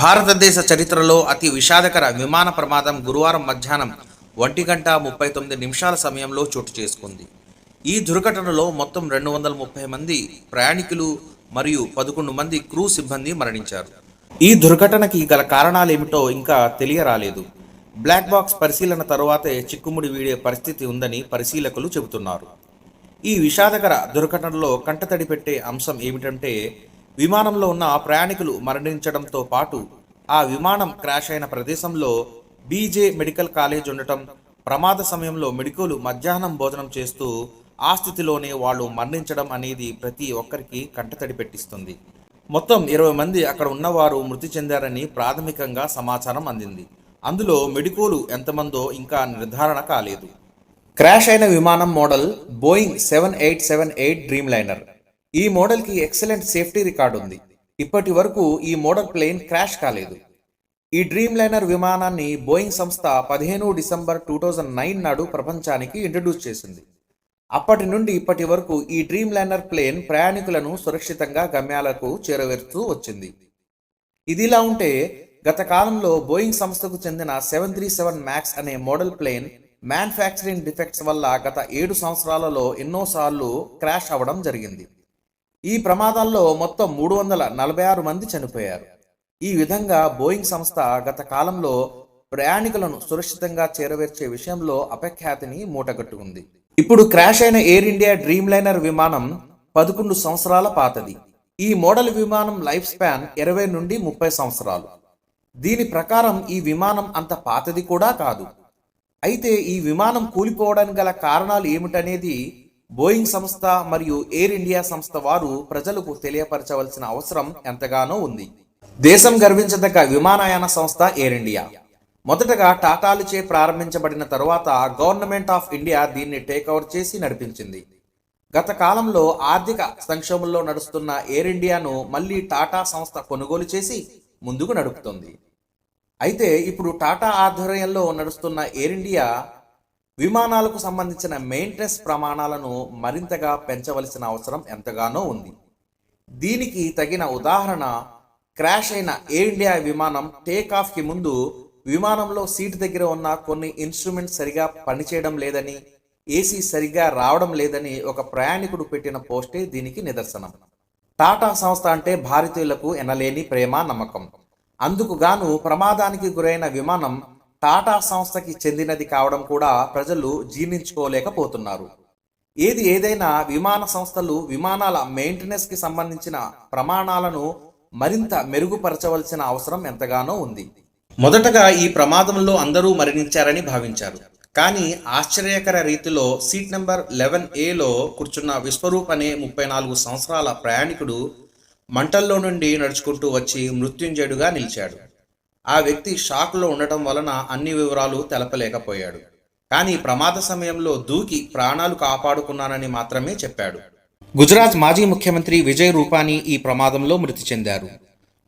భారతదేశ చరిత్రలో అతి విషాదకర విమాన ప్రమాదం గురువారం మధ్యాహ్నం ఒంటి గంట ముప్పై తొమ్మిది నిమిషాల సమయంలో చోటు చేసుకుంది. ఈ దుర్ఘటనలో మొత్తం రెండు వందల ముప్పై మంది ప్రయాణికులు మరియు పదకొండు మంది క్రూ సిబ్బంది మరణించారు. ఈ దుర్ఘటనకి గల కారణాలేమిటో ఇంకా తెలియరాలేదు. బ్లాక్ బాక్స్ పరిశీలన తరువాతే చిక్కుముడి వీడే పరిస్థితి ఉందని పరిశీలకులు చెబుతున్నారు. ఈ విషాదకర దుర్ఘటనలో కంటతడి పెట్టే అంశం ఏమిటంటే విమానంలో ఉన్న ప్రయాణికులు మరణించడంతో పాటు ఆ విమానం క్రాష్ అయిన ప్రదేశంలో బీజే మెడికల్ కాలేజ్ ఉండటం ప్రమాద సమయంలో మెడికోలు మధ్యాహ్నం భోజనం చేస్తూ ఆ స్థితిలోనే వాళ్ళు మరణించడం అనేది ప్రతి ఒక్కరికి కంటతడి పెట్టిస్తుంది. మొత్తం ఇరవై మంది అక్కడ ఉన్నవారు మృతి చెందారని ప్రాథమికంగా సమాచారం అందింది. అందులో మెడికోలు ఎంతమందో ఇంకా నిర్ధారణ కాలేదు. క్రాష్ అయిన విమానం model Boeing seven eight seven eight dreamliner ఈ మోడల్కి ఎక్సలెంట్ సేఫ్టీ రికార్డు ఉంది. ఇప్పటి వరకు ఈ మోడల్ ప్లేన్ క్రాష్ కాలేదు. ఈ డ్రీమ్ లైనర్ విమానాన్ని బోయింగ్ సంస్థ పదిహేను డిసెంబర్ టూ థౌజండ్ నైన్ నాడు ప్రపంచానికి ఇంట్రడ్యూస్ చేసింది. అప్పటి నుండి ఇప్పటి వరకు ఈ డ్రీమ్ లైనర్ ప్లేన్ ప్రయాణికులను సురక్షితంగా గమ్యాలకు చేరవేరుతూ వచ్చింది. ఇదిలా ఉంటే గత కాలంలో బోయింగ్ సంస్థకు చెందిన సెవెన్ త్రీ సెవెన్ మ్యాక్స్ అనే మోడల్ ప్లేన్ మ్యానుఫ్యాక్చరింగ్ డిఫెక్ట్స్ వల్ల గత ఏడు సంవత్సరాలలో ఎన్నోసార్లు క్రాష్ అవ్వడం జరిగింది. ఈ ప్రమాదాల్లో మొత్తం మూడు వందల నలభై ఆరు మంది చనిపోయారు. ఈ విధంగా బోయింగ్ సంస్థ గత కాలంలో ప్రయాణికులను సురక్షితంగా చేరవేర్చే విషయంలో అపఖ్యాతిని మూటగట్టుకుంది. ఇప్పుడు క్రాష్ అయిన ఎయిర్ ఇండియా డ్రీమ్ లైనర్ విమానం పదకొండు సంవత్సరాల పాతది. ఈ మోడల్ విమానం లైఫ్ స్పాన్ ఇరవై నుండి ముప్పై సంవత్సరాలు. దీని ప్రకారం ఈ విమానం అంత పాతది కూడా కాదు. అయితే ఈ విమానం కూలిపోవడానికి గల కారణాలు ఏమిటనేది బోయింగ్ సంస్థ మరియు ఎయిర్ ఇండియా సంస్థ వారు ప్రజలకు తెలియపరచవలసిన అవసరం ఎంతగానో ఉంది. దేశం గర్వించదగ్గ విమానయాన సంస్థ ఎయిర్ ఇండియా. మొదటగా టాటాలుచే ప్రారంభించబడిన తరువాత గవర్నమెంట్ ఆఫ్ ఇండియా దీన్ని టేక్ఓవర్ చేసి నడిపించింది. గత కాలంలో ఆర్థిక సంక్షోభంలో నడుస్తున్న ఎయిర్ ఇండియాను మళ్ళీ టాటా సంస్థ కొనుగోలు చేసి ముందుకు నడుపుతుంది. అయితే ఇప్పుడు టాటా ఆధ్వర్యంలో నడుస్తున్న ఎయిర్ ఇండియా విమానాలకు సంబంధించిన మెయింటెనెన్స్ ప్రమాణాలను మరింతగా పెంచవలసిన అవసరం ఎంతగానో ఉంది. దీనికి తగిన ఉదాహరణ క్రాష్ అయిన ఎయిర్ ఇండియా విమానం టేకాఫ్కి ముందు విమానంలో సీట్ దగ్గర ఉన్న కొన్ని ఇన్స్ట్రుమెంట్స్ సరిగా పనిచేయడం లేదని ఏసీ సరిగా రావడం లేదని ఒక ప్రయాణికుడు పెట్టిన పోస్టే దీనికి నిదర్శనం. టాటా సంస్థ అంటే భారతీయులకు ఎనలేని ప్రేమ నమ్మకం. అందుకు గాను ప్రమాదానికి గురైన విమానం టాటా సంస్థకి చెందినది కావడం కూడా ప్రజలు జీర్ణించుకోలేకపోతున్నారు. ఏది ఏదైనా విమాన సంస్థలు విమానాల మెయింటెనెన్స్కి సంబంధించిన ప్రమాణాలను మరింత మెరుగుపరచవలసిన అవసరం ఎంతగానో ఉంది. మొదటగా ఈ ప్రమాదంలో అందరూ మరణించారని భావించారు. కానీ ఆశ్చర్యకర రీతిలో సీట్ నెంబర్ లెవెన్ ఏలో కూర్చున్న విశ్వరూప్ అనే ముప్పై నాలుగు సంవత్సరాల ప్రయాణికుడు మంటల్లో నుండి నడుచుకుంటూ వచ్చి మృత్యుంజయుడుగా నిలిచాడు. ఆ వ్యక్తి షాక్లో ఉండటం వలన అన్ని వివరాలు తెలపలేకపోయాడు. కానీ ప్రమాద సమయంలో దూకి ప్రాణాలు కాపాడుకున్నానని మాత్రమే చెప్పాడు. గుజరాత్ మాజీ ముఖ్యమంత్రి విజయ్ రూపానీ ఈ ప్రమాదంలో మృతి చెందారు.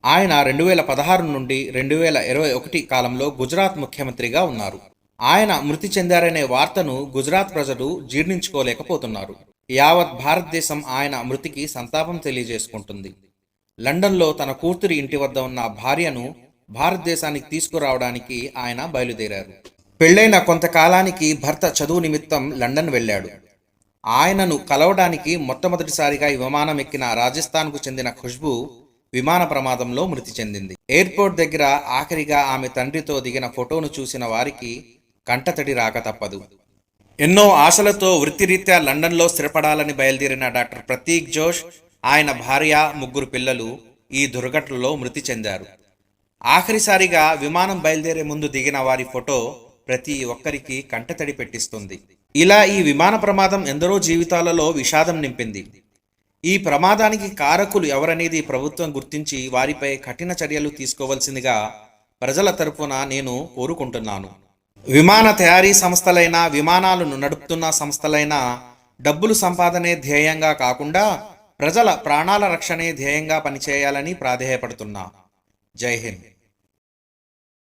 ఆయన రెండు వేల పదహారు నుండి రెండు వేల ఇరవై ఒకటి కాలంలో గుజరాత్ ముఖ్యమంత్రిగా ఉన్నారు. ఆయన మృతి చెందారనే వార్తను గుజరాత్ ప్రజలు జీర్ణించుకోలేకపోతున్నారు. యావత్ భారతదేశం ఆయన మృతికి సంతాపం తెలియజేసుకుంటుంది. లండన్లో తన కూతురి ఇంటి వద్ద ఉన్న భార్యను భారతదేశానికి తీసుకురావడానికి ఆయన బయలుదేరారు. పెళ్ళైన కొంతకాలానికి భర్త చదువు నిమిత్తం లండన్ వెళ్ళాడు. ఆయనను కలవడానికి మొట్టమొదటిసారిగా విమానం ఎక్కిన రాజస్థాన్కు చెందిన ఖుష్బు విమాన ప్రమాదంలో మృతి చెందింది. ఎయిర్పోర్ట్ దగ్గర ఆఖరిగా ఆమె తండ్రితో దిగిన ఫోటోను చూసిన వారికి కంటతడి రాక తప్పదు. ఎన్నో ఆశలతో వృత్తిరీత్యా లండన్లో స్థిరపడాలని బయలుదేరిన డాక్టర్ ప్రతీక్ జోష్ ఆయన భార్య ముగ్గురు పిల్లలు ఈ దుర్ఘటనలో మృతి చెందారు. ఆఖరిసారిగా విమానం బయలుదేరే ముందు దిగిన వారి ఫోటో ప్రతి ఒక్కరికి కంటతడి పెట్టిస్తుంది. ఇలా ఈ విమాన ప్రమాదం ఎందరో జీవితాలలో విషాదం నింపింది. ఈ ప్రమాదానికి కారకులు ఎవరనేది ప్రభుత్వం గుర్తించి వారిపై కఠిన చర్యలు తీసుకోవాల్సిందిగా ప్రజల తరఫున నేను కోరుకుంటున్నాను. విమాన తయారీ సంస్థలైన విమానాలను నడుపుతున్న సంస్థలైన డబ్బులు సంపాదనే ధ్యేయంగా కాకుండా ప్రజల ప్రాణాల రక్షణే ధ్యేయంగా పనిచేయాలని ప్రాధేయపడుతున్నా. జై హింద్.